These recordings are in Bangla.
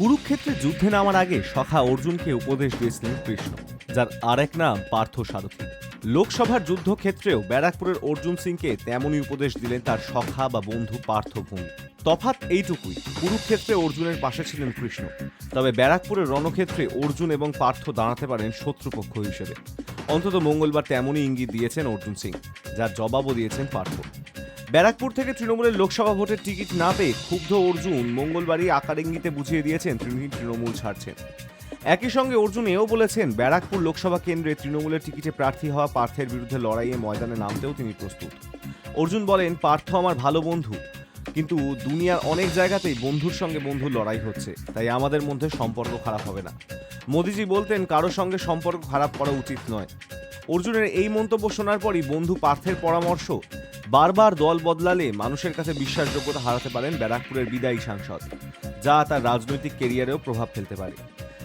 কুরুক্ষেত্রে যুদ্ধে নামার আগে সখা অর্জুনকে উপদেশ দিয়েছিলেন কৃষ্ণ, যার আরেক নাম পার্থ সারথী। লোকসভার যুদ্ধক্ষেত্রেও ব্যারাকপুরের অর্জুন সিংকে তেমনই উপদেশ দিলেন তার সখা বা বন্ধু পার্থ ভূমি তফাৎ এইটুকুই, কুরুক্ষেত্রে অর্জুনের পাশে ছিলেন কৃষ্ণ। তবে ব্যারাকপুরের রণক্ষেত্রে অর্জুন এবং পার্থ দাঁড়াতে পারেন শত্রুপক্ষ হিসেবে। অন্তত মঙ্গলবার তেমনই ইঙ্গিত দিয়েছেন অর্জুন সিং, যার জবাবও দিয়েছেন পার্থ। ব্যারাকপুর থেকে তৃণমূলের লোকসভা ভোটের টিকিট না পেয়ে ক্ষুব্ধ অর্জুন মঙ্গলবারই আকার ইঙ্গিতে বুঝিয়ে দিয়েছেন তিনি তৃণমূল ছাড়ছেন। একই সঙ্গে অর্জুন এও বলেছেন, ব্যারাকপুর লোকসভা কেন্দ্রে তৃণমূলের টিকিটে প্রার্থী হওয়া পার্থের বিরুদ্ধে লড়াইয়ে ময়দানে নামতেও তিনি প্রস্তুত। অর্জুন বলেন, পার্থ আমার ভালো বন্ধু, কিন্তু দুনিয়ার অনেক জায়গাতেই বন্ধুর সঙ্গে বন্ধুর লড়াই হচ্ছে, তাই আমাদের মধ্যে সম্পর্ক খারাপ হবে না। মোদিজি বলতেন, কারোর সঙ্গে সম্পর্ক খারাপ করা উচিত নয়। অর্জুনের এই মন্তব্য শোনার পরই বন্ধু পার্থের পরামর্শ বারবার দল বদলালে মানুষের কাছে বিশ্বাসযোগ্যতা হারাতে পারেন ব্যারাকপুরের বিদায়ী সাংসদ, যা তার রাজনৈতিক কেরিয়ারেও প্রভাব ফেলতে পারে।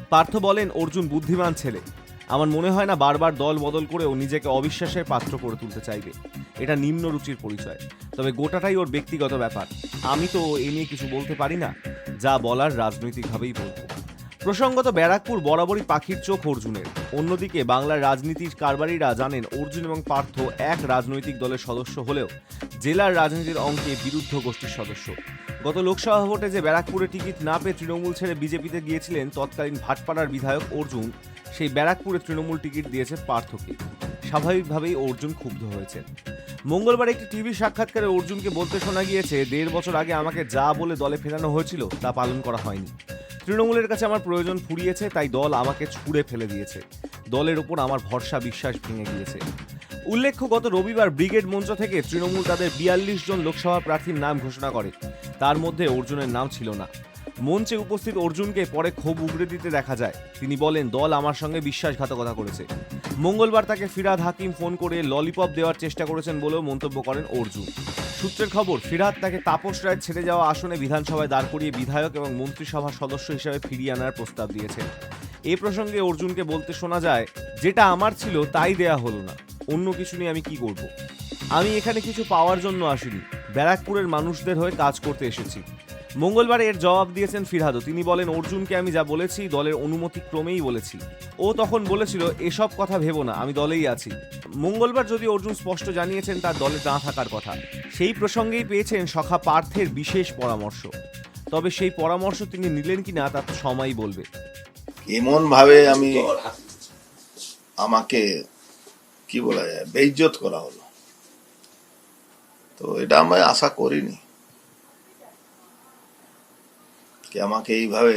পার্থ বলেন, অর্জুন বুদ্ধিমান ছেলে। আমার মনে হয় না বারবার দল বদল করেও নিজেকে অবিশ্বাসের পাত্র করে তুলতে চাইবে। এটা নিম্ন রুচির পরিচয়। তবে গোটাটাই ওর ব্যক্তিগত ব্যাপার। আমি তো এ নিয়ে কিছু বলতে পারি না, যা বলার রাজনৈতিকভাবেই বলব। প্রসঙ্গত ব্যারাকপুর বরাবরই পাখির চোখ অর্জুনের। অন্যদিকে বাংলার রাজনীতির কারবারিরা জানেন, অর্জুন এবং পার্থ এক রাজনৈতিক দলের সদস্য হলেও জেলার রাজনীতির অঙ্কে বিরুদ্ধ গোষ্ঠীর সদস্য। গত লোকসভা ভোটে যে ব্যারাকপুরে টিকিট না পেয়ে তৃণমূল ছেড়ে বিজেপিতে গিয়েছিলেন তৎকালীন ভাটপাড়ার বিধায়ক অর্জুন, সেই ব্যারাকপুরে তৃণমূল টিকিট দিয়েছে পার্থকে। স্বাভাবিকভাবেই অর্জুন ক্ষুব্ধ হয়েছেন। মঙ্গলবার একটি টিভি সাক্ষাৎকারে অর্জুনকে বলতে শোনা গিয়েছে, দেড় বছর আগে আমাকে যা বলে দলে ফেরানো হয়েছিল, তা পালন করা হয়নি। তৃণমূলের কাছে আমার প্রয়োজন ফুরিয়েছে, তাই দল আমাকে ছুঁড়ে ফেলে দিয়েছে। দলের ওপর আমার ভরসা, বিশ্বাস ভেঙে গিয়েছে। উল্লেখ্য, গত রবিবার ব্রিগেড মঞ্চ থেকে তৃণমূল তাদের বিয়াল্লিশ জন লোকসভা প্রার্থীর নাম ঘোষণা করে। তার মধ্যে অর্জুনের নাম ছিল না। মঞ্চে উপস্থিত অর্জুনকে পরে ক্ষোভ উগড়ে দিতে দেখা যায়। তিনি বলেন, দল আমার সঙ্গে বিশ্বাসঘাতকতা করেছে। মঙ্গলবার তাকে ফিরাদ হাকিম ফোন করে ললিপপ দেওয়ার চেষ্টা করেছেন বলেও মন্তব্য করেন অর্জুন। সূত্রের খবর ফিরহাদ তাকে তাপস রায় ছেড়ে যাওয়া আসনে বিধানসভায় দাঁড় করিয়ে বিধায়ক এবং মন্ত্রিসভার সদস্য হিসেবে ফিরিয়ে আনার প্রস্তাব দিয়েছেন। এ প্রসঙ্গে অর্জুনকে বলতে শোনা যায়, যেটা আমার ছিল, তাই দেয়া হলো না। অন্য কিছু নিয়ে আমি কি করব? আমি এখানে কিছু পাওয়ার জন্য আসিনি। ব্যারাকপুরের মানুষদের হয়ে কাজ করতে এসেছি। মঙ্গলবার এর জবাব দিয়েছেন ফিরহাদও। তিনি বলেন, অর্জুনকে আমি যা বলেছি দলের অনুমতি ক্রমেই বলেছি। ও তখন বলেছিল, এসব কথা ভেবো না, আমি দলেই আছি। মঙ্গলবার যদি অর্জুন স্পষ্ট জানিয়েছেন তার দলে না থাকার কথা, সেই প্রসঙ্গেই পেয়েছেন সখা পার্থের বিশেষ পরামর্শ। তবে সেই পরামর্শ তিনি নিলেন কিনা তা সময়ই বলবে। এমন ভাবে আমি আমাকে, কি বলা যায়, বেইজ্জত করা হলো। তো এটা আমি আশা করিনি। কি আমাকে এইভাবে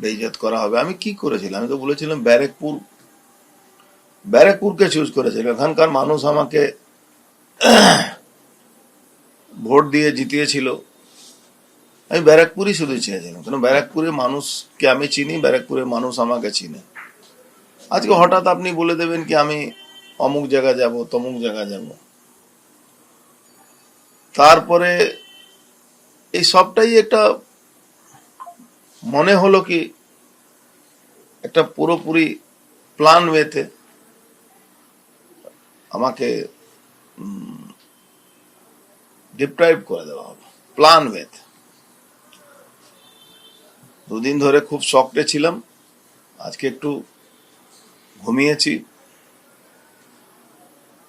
বেইজ্জত করা হবে। আমি কি করেছিলাম? আমি তো বলেছিলাম, ব্যারেকপুর, ব্যারেকপুরকে চুজ করেছিল এখানকার মানুষ আমাকে ভোট দিয়ে জিতিয়েছিল। আমি ব্যারাকপুরই শুধু চেয়েছিলাম। কেন? ব্যারাকপুরের মানুষকে আমি চিনি, ব্যারাকপুরের মানুষ আমাকে চিনে। আজকে হঠাৎ আপনি বলে দেবেন কি, আমি অমুক জায়গা যাব, তমুক জায়গা যাব। তারপরে এই সবটাই একটা মনে হলো কি একটা পুরোপুরি প্ল্যান ওয়েতে আমাকে ডিপ্রাইভ করে দেওয়া হলো প্ল্যান ওয়েতে দুদিন ধরে খুব শক্টে ছিলাম, আজকে একটু ঘুমিয়েছি,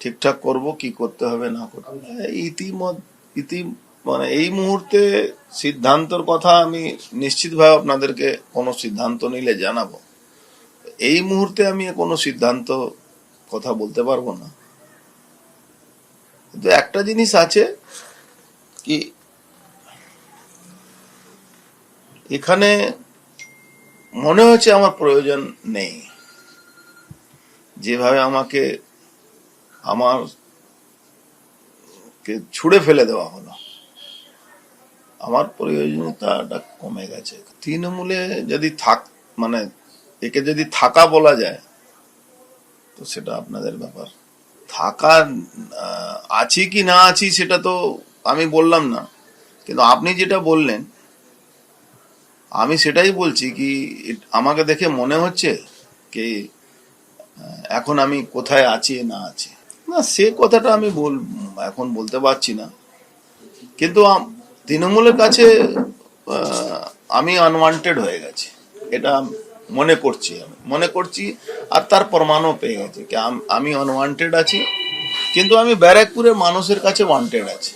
ঠিকঠাক করব, কি করতে হবে, না করতে হবে ইতিমধ্যে ইতি মানে এই মুহূর্তে সিদ্ধান্তর কথা আমি নিশ্চিতভাবে আপনাদেরকে কোনো সিদ্ধান্ত নিলে জানাব। এই মুহূর্তে আমি কোনো সিদ্ধান্ত কথা বলতে পারব না। কিন্তু একটা জিনিস আছে কি, এখানে মনে হচ্ছে আমার প্রয়োজন নেই। যেভাবে আমাকে আমার ছুড়ে ফেলে দেওয়া হলো। আমার প্রয়োজনীয়তাটা কমে গেছে। তৃণমূলে যদি থাক মানে একে যদি থাকা বলা যায়, তো সেটা আপনাদের ব্যাপার। থাকা আছি কি না আছি সেটা তো আমি বললাম না। কিন্তু আপনি যেটা বললেন, আমি সেটাই বলছি কি আমাকে দেখে মনে হচ্ছে কি এখন আমি কোথায় আছি না আছি। না, সে কথাটা আমি বল এখন বলতে পারছি না। কিন্তু তৃণমূলের কাছে আমি আনওয়ান্টেড হয়ে গেছি। এটা মনে করছি আমি। মনে করছি আর তার প্রমাণও পেয়ে গেছি কি আমি আনওয়ান্টেড আছি কিন্তু আমি ব্যারাকপুরের মানুষের কাছে ওয়ান্টেড আছি।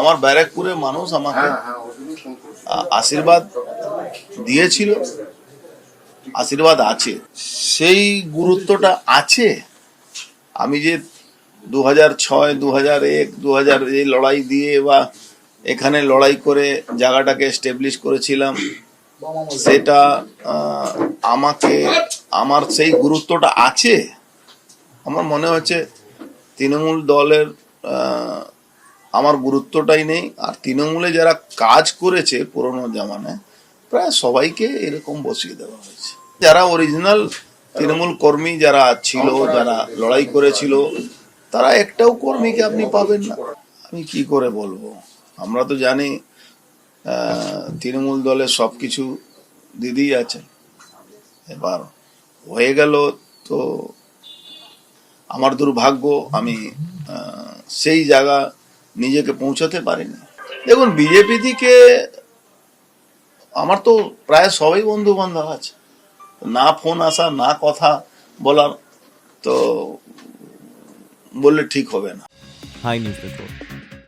আমার ব্যারাকপুরের মানুষ আমাকে আশীর্বাদ দিয়েছিল আশীর্বাদ আছে। সেই গুরুত্বটা আছে? আমি যে দু হাজার ছয় দু হাজার এক দু হাজার এই লড়াই দিয়ে বা এখানে লড়াই করে জায়গাটাকে এস্টাবলিশ করেছিলাম। সেটা আমাকে, আমার সেই গুরুত্বটা আছে? আমার মনে হচ্ছে তৃণমূল দলের আমার গুরুত্বটাই নেই। আর তৃণমূলে যারা কাজ করেছে পুরোনো জামানায়, প্রায় সবাইকে এরকম বসিয়ে দেওয়া হয়েছে। যারা অরিজিনাল তৃণমূল কর্মী যারা ছিল, যারা লড়াই করেছিল, তারা একটাও কর্মীকে আপনি পাবেন না। আমি কি করে বলব? আমরা তো জানি আহ, তৃণমূল দলের সবকিছু দিদিই আছে। এবার হয়ে গেল তো আমার দুর্ভাগ্য আমি সেই জায়গা নিজেকে পৌঁছাতে পারিনি। দেখুন বিজেপি থেকে আমার তো প্রায় সবাই বন্ধু বান্ধব আছে। না ফোন আসা না কথা বলার তো বললে ঠিক হবে না। High news network